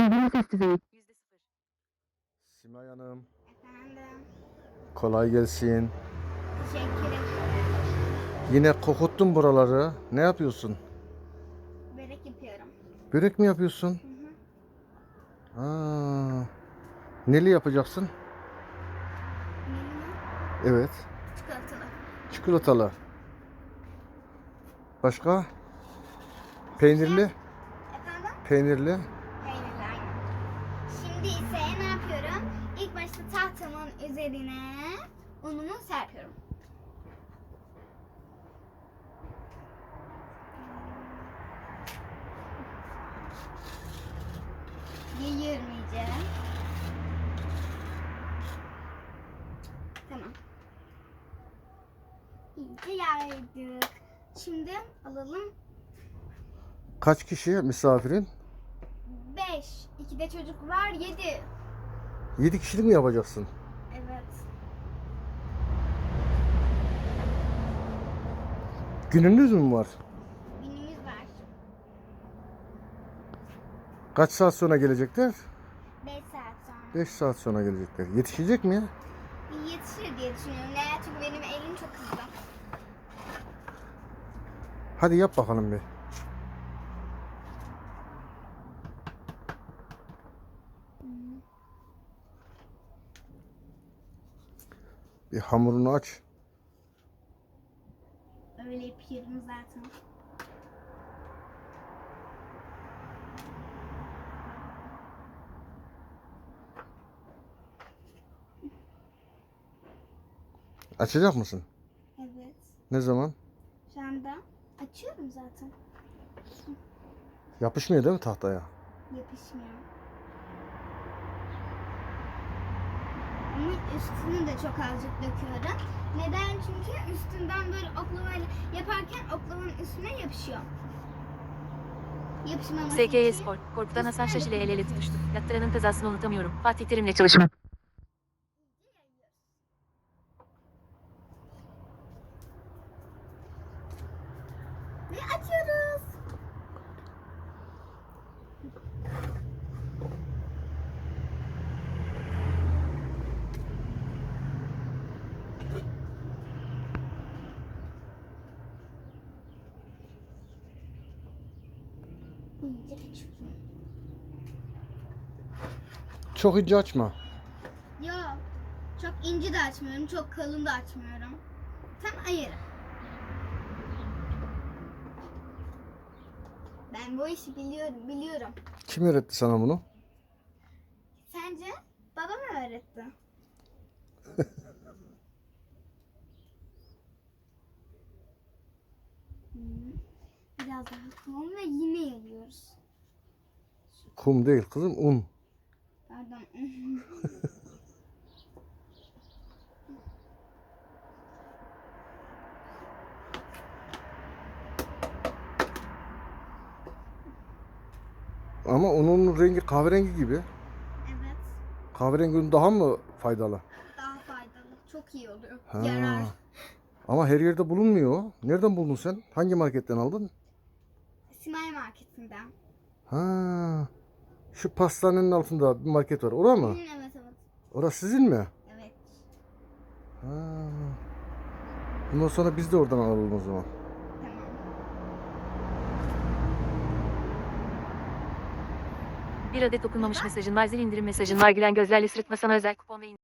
Duyduğunuz ses düzeyi. Yüzde sıfır. Simay Hanım. Efendim. Kolay gelsin. Teşekkür ederim. Yine kokuttun buraları. Ne yapıyorsun? Börek yapıyorum. Börek mi yapıyorsun? Hı hı. Aa, neli yapacaksın? Menü Evet. çikolatalı. Çikolatalı. Başka? Peynirli. Efendim? Peynirli. Şimdi ise ne yapıyorum? İlk başta tahtamın üzerine unumu serpiyorum. İyice. Tamam. İyice yaydık. Şimdi alalım. Kaç kişi misafirin? 5. 2 de çocuk var. 7. 7 kişilik mi yapacaksın? Evet. Gününüz mü var? Günümüz var. Kaç saat sonra gelecekler? 5 saat sonra. 5 saat sonra gelecekler. Yetişecek mi? Yetişir diye düşünüyorum. Ne? Çünkü benim elim çok hızlı. Hadi yap bakalım bir. Bir hamurunu aç. Öyle yapıyorum zaten. Açacak mısın? Evet. Ne zaman? Şu anda açıyorum zaten. Yapışmıyor değil mi tahtaya? Yapışmıyor. Ama üstünü de çok azıcık döküyorum. Neden? Çünkü üstünden böyle oklavayla yaparken oklavanın üstüne yapışıyor. Yapışmaması için Spor. Korkudan Hasan Şaş ile el ele tutuştu. Yaptıranın kazasını unutamıyorum. Fatih Terim'le çalışmak. Ve açıyoruz. İyice açıyorum. Çok ince açma. Yok. Çok ince de açmıyorum, çok kalın da açmıyorum. Tam ayırı. Ben bu işi biliyorum, biliyorum. Kim öğretti sana bunu? Sence babam mı öğretti? Biraz daha kum ve yine yayıyoruz. Kum değil kızım un. Pardon. Ama unun rengi kahverengi gibi. evet. Kahverengi un daha mı faydalı? Daha faydalı. Çok iyi oluyor. Ha. Yarar. Ama her yerde bulunmuyor. Nereden buldun sen? Hangi marketten aldın? Simay marketinden. Ha. Şu pastanenin altında bir market var. Ora mı? Hı, evet evet. Orası sizin mi? Evet. Ha. Bundan sonra biz de oradan alalım o zaman. Tamam. Bir adet okunmamış mesajın var. Zil indirim mesajın var. Gülen gözlerle sırıtma sana özel kupon ve